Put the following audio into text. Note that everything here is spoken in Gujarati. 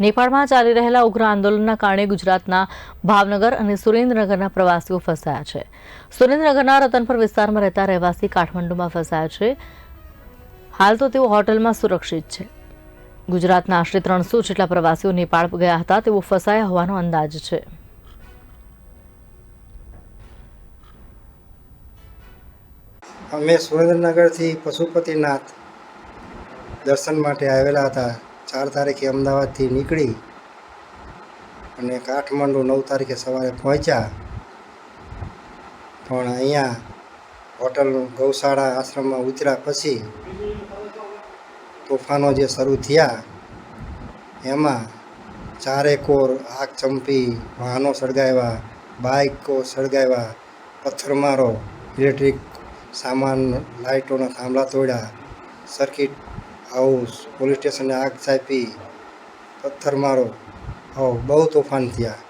નેપાળમાં ચાલી રહેલા ઉગ્ર આંદોલનના કારણે ગુજરાતના ભાવનગર અને સુરેન્દ્રનગરના પ્રવાસીઓ ફસાયા છે. સુરેન્દ્રનગરના રતનપુર વિસ્તારમાં રહેતા રહેવાસી કાઠમંડુમાં ફસાયા છે. હાલ તો તેઓ હોટલમાં સુરક્ષિત છે. ગુજરાતના આશરે ત્રણસો જેટલા પ્રવાસીઓ નેપાળ ગયા હતા, તેઓ ફસાયા હોવાનો અંદાજ છે. અમે સુરેન્દ્રનગરથી પશુપતિનાથ દર્શન માટે આવેલા હતા. ચાર તારીખે અમદાવાદથી નીકળી અને કાઠમંડુ નવ તારીખે સવારે પહોંચ્યા. પણ અહીંયા હોટલ ગૌશાળા આશ્રમમાં ઉતર્યા પછી તોફાનો જે શરૂ થયા, એમાં ચારે કોર આગ ચંપી, વાહનો સળગાવ્યા બાઇકો સળગાવ્યા, પથ્થરમારો, ઇલેક્ટ્રિક સામાન લાઇટોના થાંભલા તોડ્યા, સર્કિટ હાઉસ પોલીસ સ્ટેશને આગ ચાપી પથ્થરમારો આવો બહુ તોફાન થયા.